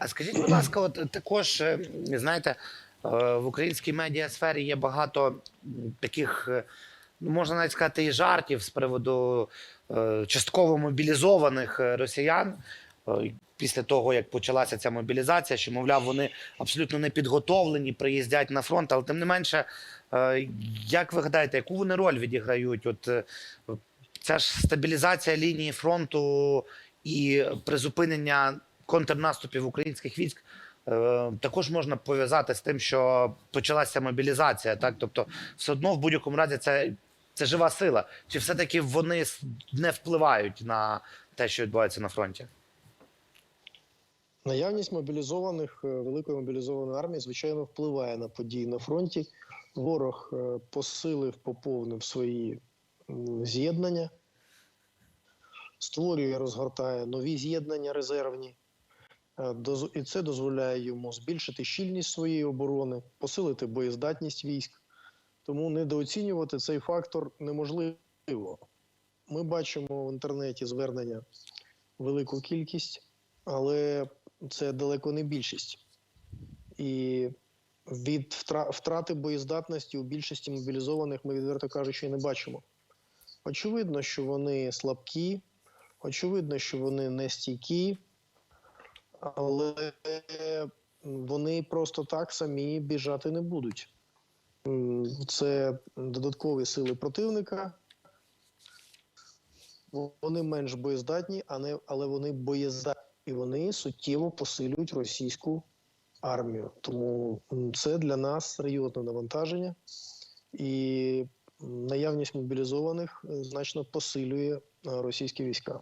А скажіть, будь ласка, от також е, знаєте, е, в українській медіасфері є багато таких, е, ну можна навіть сказати, і жартів з приводу частково мобілізованих росіян. Після того, як почалася ця мобілізація, що, мовляв, вони абсолютно не підготовлені, приїздять на фронт. Але тим не менше, як ви гадаєте, яку вони роль відіграють? От ця ж стабілізація лінії фронту і призупинення контрнаступів українських військ е, також можна пов'язати з тим, що почалася мобілізація. Так, тобто, все одно в будь-якому разі це, це жива сила. Чи все-таки вони не впливають на те, що відбувається на фронті? Наявність мобілізованих е, великої мобілізованої армії, звичайно, впливає на події на фронті. Ворог е, посилив, поповнив свої з'єднання, створює, розгортає нові з'єднання резервні. Е, І це дозволяє йому збільшити щільність своєї оборони, посилити боєздатність військ. Тому недооцінювати цей фактор неможливо. Ми бачимо в інтернеті звернення велику кількість, але це далеко не більшість. І від втрати боєздатності у більшості мобілізованих ми, відверто кажучи, не бачимо. Очевидно, що вони слабкі, очевидно, що вони не стійкі, але вони просто так самі біжати не будуть. Це додаткові сили противника. Вони менш боєздатні, але вони боєздатні. І вони суттєво посилюють російську армію. Тому це для нас серйозне навантаження, і наявність мобілізованих е, значно посилює е, російські війська.